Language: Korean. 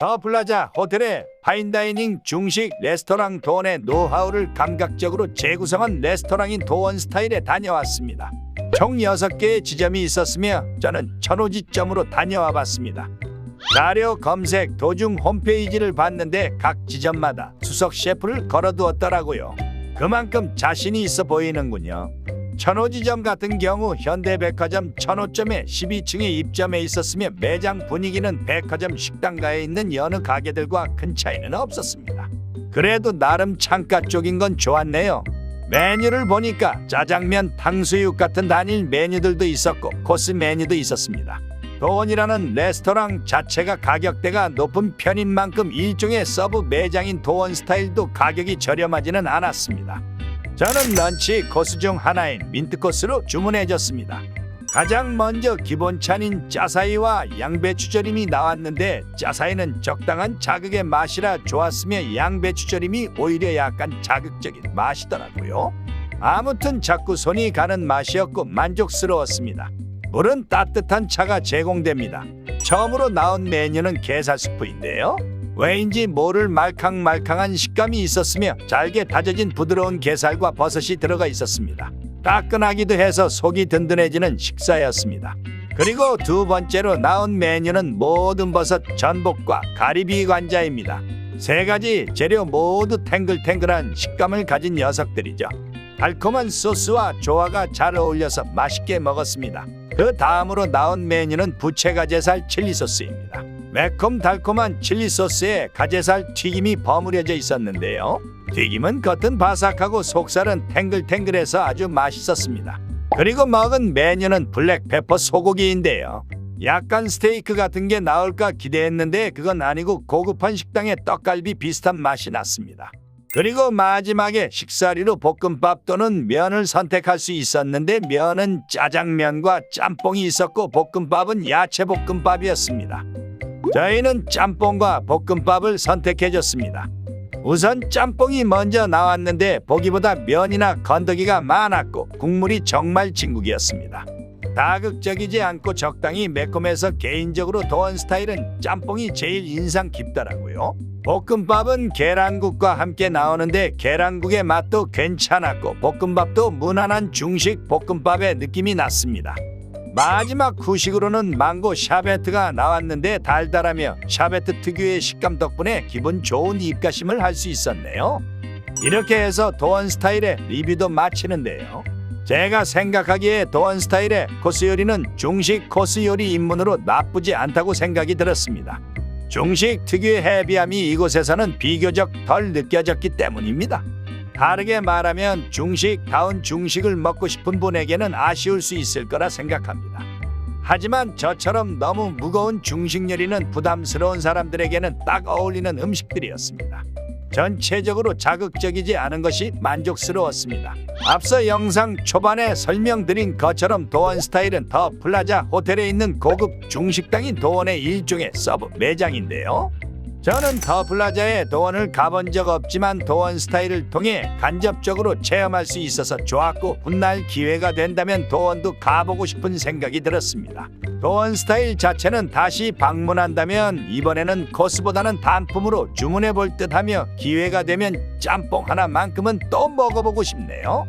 더 플라자 호텔의 파인다이닝 중식 레스토랑 도원의 노하우를 감각적으로 재구성한 레스토랑인 도원 스타일에 다녀왔습니다. 총 6개의 지점이 있었으며 저는 천호지점으로 다녀와 봤습니다. 자료 검색 도중 홈페이지를 봤는데 각 지점마다 수석 셰프를 걸어두었더라고요. 그만큼 자신이 있어 보이는군요. 천호지점 같은 경우 현대백화점 천호점에 12층에 입점해 있었으며 매장 분위기는 백화점 식당가에 있는 여느 가게들과 큰 차이는 없었습니다. 그래도 나름 창가 쪽인 건 좋았네요. 메뉴를 보니까 짜장면, 탕수육 같은 단일 메뉴들도 있었고 코스 메뉴도 있었습니다. 도원이라는 레스토랑 자체가 가격대가 높은 편인 만큼 일종의 서브 매장인 도원 스타일도 가격이 저렴하지는 않았습니다. 저는 런치 코스 중 하나인 민트 코스로 주문해줬습니다. 가장 먼저 기본찬인 짜사이와 양배추절임이 나왔는데 짜사이는 적당한 자극의 맛이라 좋았으며 양배추절임이 오히려 약간 자극적인 맛이더라고요. 아무튼 자꾸 손이 가는 맛이었고 만족스러웠습니다. 물은 따뜻한 차가 제공됩니다. 처음으로 나온 메뉴는 게살 스프인데요. 왜인지 모를 말캉말캉한 식감이 있었으며 잘게 다져진 부드러운 게살과 버섯이 들어가 있었습니다. 따끈하기도 해서 속이 든든해지는 식사였습니다. 그리고 두 번째로 나온 메뉴는 모든 버섯 전복과 가리비 관자입니다. 세 가지 재료 모두 탱글탱글한 식감을 가진 녀석들이죠. 달콤한 소스와 조화가 잘 어울려서 맛있게 먹었습니다. 그 다음으로 나온 메뉴는 부채 가재살 칠리 소스입니다. 매콤 달콤한 칠리 소스에 가재살 튀김이 버무려져 있었는데요. 튀김은 겉은 바삭하고 속살은 탱글탱글해서 아주 맛있었습니다. 그리고 먹은 메뉴는 블랙페퍼 소고기인데요. 약간 스테이크 같은 게 나올까 기대했는데 그건 아니고 고급한 식당의 떡갈비 비슷한 맛이 났습니다. 그리고 마지막에 식사리로 볶음밥 또는 면을 선택할 수 있었는데 면은 짜장면과 짬뽕이 있었고 볶음밥은 야채 볶음밥이었습니다. 저희는 짬뽕과 볶음밥을 선택해줬습니다. 우선 짬뽕이 먼저 나왔는데 보기보다 면이나 건더기가 많았고 국물이 정말 진국이었습니다. 다극적이지 않고 적당히 매콤해서 개인적으로 도원 스타일은 짬뽕이 제일 인상 깊더라고요. 볶음밥은 계란국과 함께 나오는데 계란국의 맛도 괜찮았고 볶음밥도 무난한 중식 볶음밥의 느낌이 났습니다. 마지막 후식으로는 망고 샤베트가 나왔는데 달달하며 샤베트 특유의 식감 덕분에 기분 좋은 입가심을 할 수 있었네요. 이렇게 해서 도원 스타일의 리뷰도 마치는데요. 제가 생각하기에 도원 스타일의 코스 요리는 중식 코스 요리 입문으로 나쁘지 않다고 생각이 들었습니다. 중식 특유의 헤비함이 이곳에서는 비교적 덜 느껴졌기 때문입니다. 다르게 말하면 중식 다운 중식을 먹고 싶은 분에게는 아쉬울 수 있을 거라 생각합니다. 하지만 저처럼 너무 무거운 중식 요리는 부담스러운 사람들에게는 딱 어울리는 음식들이었습니다. 전체적으로 자극적이지 않은 것이 만족스러웠습니다. 앞서 영상 초반에 설명드린 것처럼 도원 스타일은 더 플라자 호텔에 있는 고급 중식당인 도원의 일종의 서브 매장인데요. 저는 더 플라자에 도원을 가본 적 없지만 도원 스타일을 통해 간접적으로 체험할 수 있어서 좋았고 훗날 기회가 된다면 도원도 가보고 싶은 생각이 들었습니다. 도원 스타일 자체는 다시 방문한다면 이번에는 코스보다는 단품으로 주문해 볼 듯하며 기회가 되면 짬뽕 하나만큼은 또 먹어보고 싶네요.